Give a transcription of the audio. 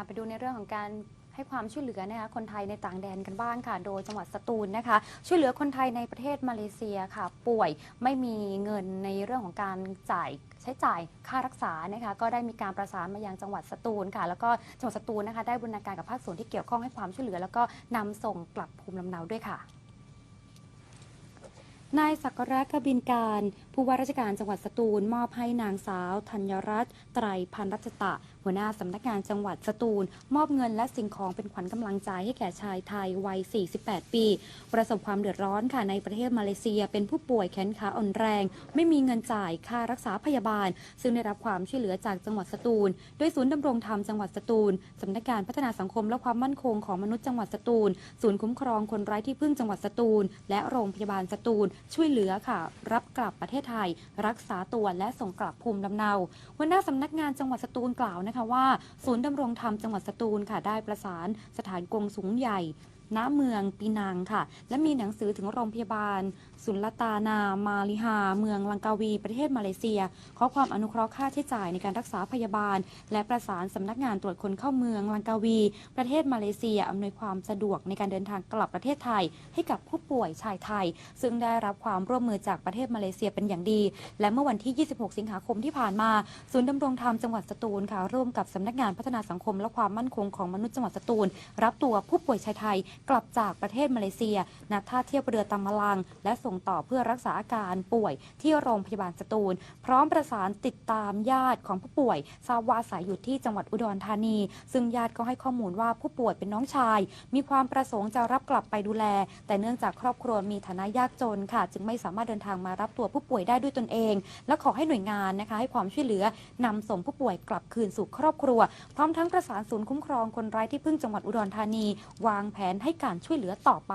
ค่ะไปดูในเรื่องของการให้ความช่วยเหลือนะคะคนไทยในต่างแดนกันบ้างค่ะ โดยจังหวัดสตูลนะคะ ช่วยเหลือคนไทยในประเทศมาเลเซียค่ะ ป่วยไม่มีเงินในเรื่องของการจ่ายใช้จ่ายค่ารักษานะคะก็ได้มีการประสานมายังจังหวัดสตูลค่ะ แล้วก็จังหวัดสตูลนะคะได้บูรณาการกับภาคส่วนที่เกี่ยวข้องให้ความช่วยเหลือ แล้วก็นำส่งกลับภูมิลำเนาด้วยค่ะ นายศักระกบินการ ผู้ว่าราชการจังหวัดสตูล มอบให้นางสาว ธัญรัตน์ไตรพันรัชตะ หัวหน้าสำนักงานจังหวัดสตูล มอบเงินและสิ่งของเป็นขวัญกำลังใจให้แก่ชายไทยวัย 48 ปี ประสบความเดือดร้อนค่ะในประเทศมาเลเซีย เป็นผู้ป่วยแขนขาอ่อนแรง ไม่มีเงินจ่ายค่ารักษาพยาบาล ซึ่งได้รับความช่วยเหลือจากจังหวัดสตูล โดยศูนย์ดำรงธรรมจังหวัดสตูลสำนักงานพัฒนาสังคมและความมั่นคงของมนุษย์จังหวัดสตูล ศูนย์คุ้มครองคนไร้ที่พึ่งจังหวัดสตูล และโรงพยาบาลสตูลช่วยเหลือค่ะ รับกลับประเทศไทย รักษาตัวและส่งกลับภูมิลำเนาหัวหน้าสำนักงานจังหวัดสตูลกล่าวนะคะว่า ศูนย์ดำรงธรรมจังหวัดสตูลค่ะได้ประสานสถานกงสูงใหญ่ ณเมืองปีนังค่ะ และมีหนังสือถึงโรงพยาบาล สุลตานามาลิฮา เมืองลังกาวี ประเทศมาเลเซีย ขอความอนุเคราะห์ค่าใช้จ่ายในการรักษาพยาบาล และประสานสำนักงานตรวจคนเข้าเมืองลังกาวี ประเทศมาเลเซียอำนวยความสะดวกในการเดินทางกลับประเทศไทย ให้กับผู้ป่วยชายไทย ซึ่งได้รับความร่วมมือจากประเทศมาเลเซียเป็นอย่างดี และเมื่อวันที่ 26 สิงหาคมที่ผ่านมาศูนย์ดำรงธรรมจังหวัดสตูลค่ะร่วมกับสำนักงานพัฒนาสังคมและความมั่นคงของมนุษย์จังหวัดสตูล รับตัวผู้ป่วยชายไทยกลับจากประเทศมาเลเซียณท่าเทียบเรือตามะลัง และส่งต่อเพื่อรักษาอาการป่วยที่โรงพยาบาลสตูล พร้อมประสานติดตามญาติของผู้ป่วยทราบว่าอายอยู่ที่จังหวัดอุดรธานี ซึ่งญาติก็ให้ข้อมูลว่าผู้ป่วยเป็นน้องชาย มีความประสงค์จะรับกลับไปดูแล แต่เนื่องจากครอบครัวมีฐานะยากจนค่ะ จึงไม่สามารถเดินทางมารับตัวผู้ป่วยได้ด้วยตนเอง และขอให้หน่วยงานนะคะ ให้ความช่วยเหลือนำส่งผู้ป่วยกลับคืนสู่ครอบครัว พร้อมทั้งประสานศูนย์คุ้มครองคนไร้ที่พึ่งจังหวัดอุดรธานี วางแผนใหให้การช่วยเหลือต่อไป